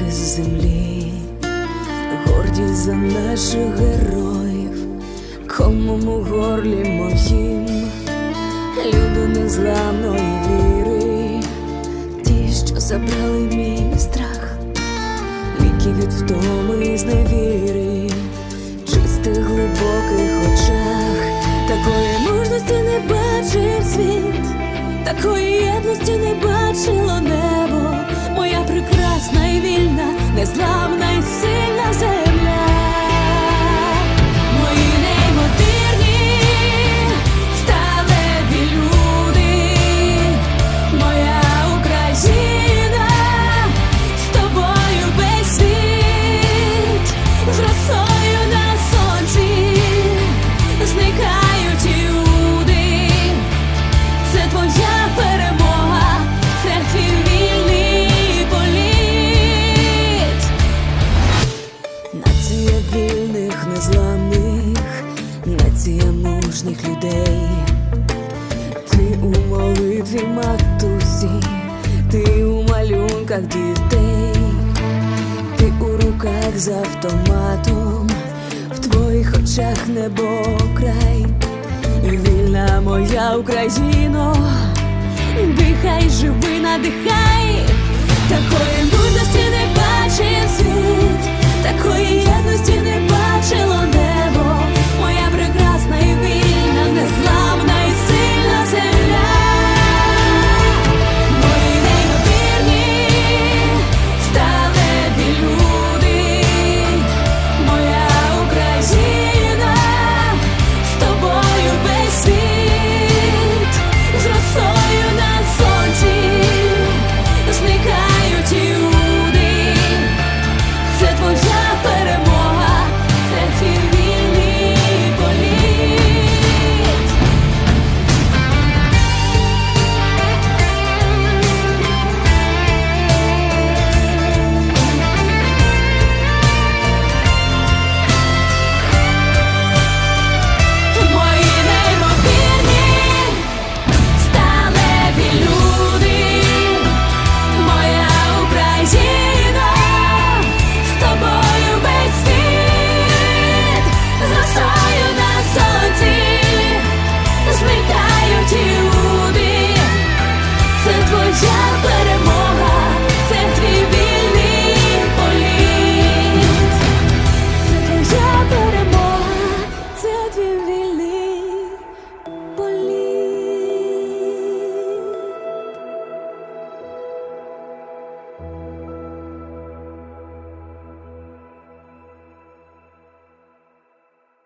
стали землі, горді за наших героїв, комому горлі моїм, люду незламної віри, ті, що забрали мій страх, ліки від втоми і зневіри, чистих глибоких очах, такої мужності не бачив світ. Такої єдності не бачило небо, моя прекрасна і вільна, незламна і сильна земля. Нація мужніх людей. Ти у молитві матусі, ти у малюнках дітей, ти у руках з автоматом, в твоїх очах небо край. Вільна моя Україно, дихай, живи, надихай, такої